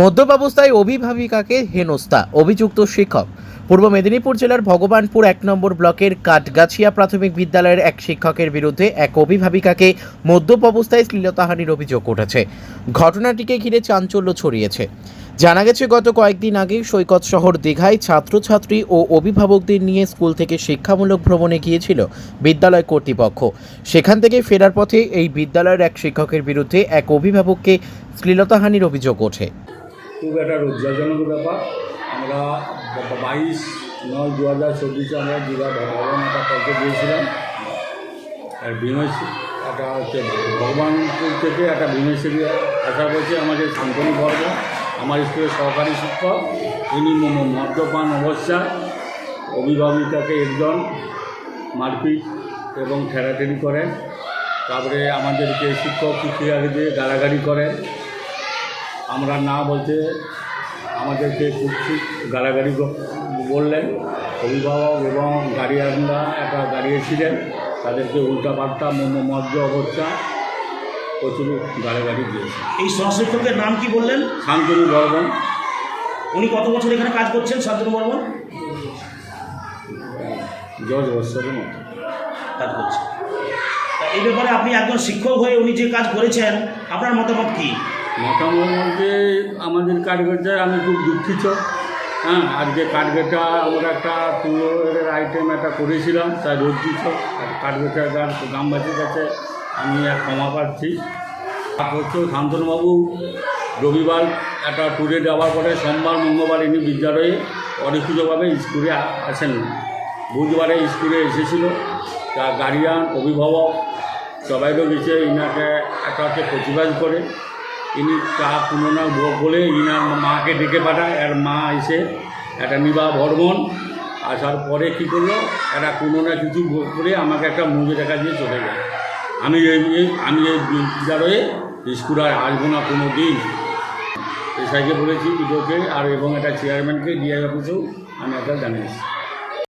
মদ্যপ অবস্থায় অভিভাবিকাকে হেনস্থা, অভিযুক্ত শিক্ষক। পূর্ব মেদিনীপুর জেলার ভগবানপুর এক নম্বর ব্লকের কাটগাছিয়া প্রাথমিক বিদ্যালয়ের এক শিক্ষকের বিরুদ্ধে এক অভিভাবিকাকে মদ্যপ অবস্থায় শ্লীলতাহানির অভিযোগ উঠেছে। ঘটনাটিকে ঘিরে চাঞ্চল্য ছড়িয়েছে। জানা গেছে, গত কয়েকদিন আগে সৈকত শহর দীঘায় ছাত্রছাত্রী ও অভিভাবকদের নিয়ে স্কুল থেকে শিক্ষামূলক ভ্রমণে গিয়েছিল বিদ্যালয় কর্তৃপক্ষ। সেখান থেকে ফেরার পথে এই বিদ্যালয়ের এক শিক্ষকের বিরুদ্ধে এক অভিভাবককে শ্লীলতাহানির অভিযোগ ওঠে। খুব একটা লজ্জাজনক ব্যাপার। আমরা বাইশ নয় দু হাজার চব্বিশে আমরা দীঘা ভগবান একটা করতে দিয়েছিলাম। আর বিমর্শী একটা হচ্ছে ভগবানপুর থেকে একটা বিমর্শী আশা করছি আমাদের শান্তনু বর্গ আমার স্কুলের সহকারী শিক্ষক তিনি মদ্যপান অবস্থায় অভিভাবিকাকে একজন মারপিট এবং ঠেলাঠেলি করেন। তারপরে আমাদেরকে শিক্ষক শিক্ষিকাদের গালাগালি করেন। আমরা না বলতে আমাদেরকে খুব গালাগালি বললেন। অভিভাবক এবং গার্ডিয়ানরা একটা দাঁড়িয়েছিলেন তাদেরকে উল্টাপাল্টা মধ্য অবস্থা প্রচুর গালাগালি দিয়েছে। এই সহশিক্ষকের নাম কি বললেন? শান্তনু বর্মন। উনি কত বছর এখানে কাজ করছেন শান্তনু বর্মন? জজ বৎসরের মতো। কাজ করছেন এই ব্যাপারে আপনি একজন শিক্ষক হয়ে উনি যে কাজ করেছেন আপনার মতামত কি? মতামত মধ্যে আমাদের কাঠগড়ায় আমি খুব দুঃখিত হ্যাঁ? আজকে কাঠগড়া আমরা একটা টুরের আইটেম একটা করেছিলাম, তাই আর কাঠগড়ার গান গ্রামবাসীর কাছে আমি এক ক্ষমা পাচ্ছি হচ্ছে শান্তনুবাবু, রবিবার একটা ট্যুরে যাওয়ার পরে সোমবার, মঙ্গলবার ইনি বিদ্যালয়ে অলিখিতভাবে স্কুলে আসেন। বুধবারে স্কুলে এসেছিল। তা গার্ডিয়ান অভিভাবক সবাই তো গেছে, ইনাকে একটা হচ্ছে প্রতিবাদ করে। ইনি তা পুননা বলে ইনার মাকে ডেকে পাঠায় আর মা এসে একটা নিবা বর্মন আসার পরে কী করল? একটা কোনো না কিছু করে আমাকে একটা মুজে দেখা দিয়ে চলে যায়। আমি এই আমি এই বিদ্যালয়ে স্কুল আর আসব না কোনো দিন এসআইকে বলেছি ভিডিওকে আর এবং একটা চেয়ারম্যানকে ডিআই অফিসেও আমি একটা জানিয়েছি।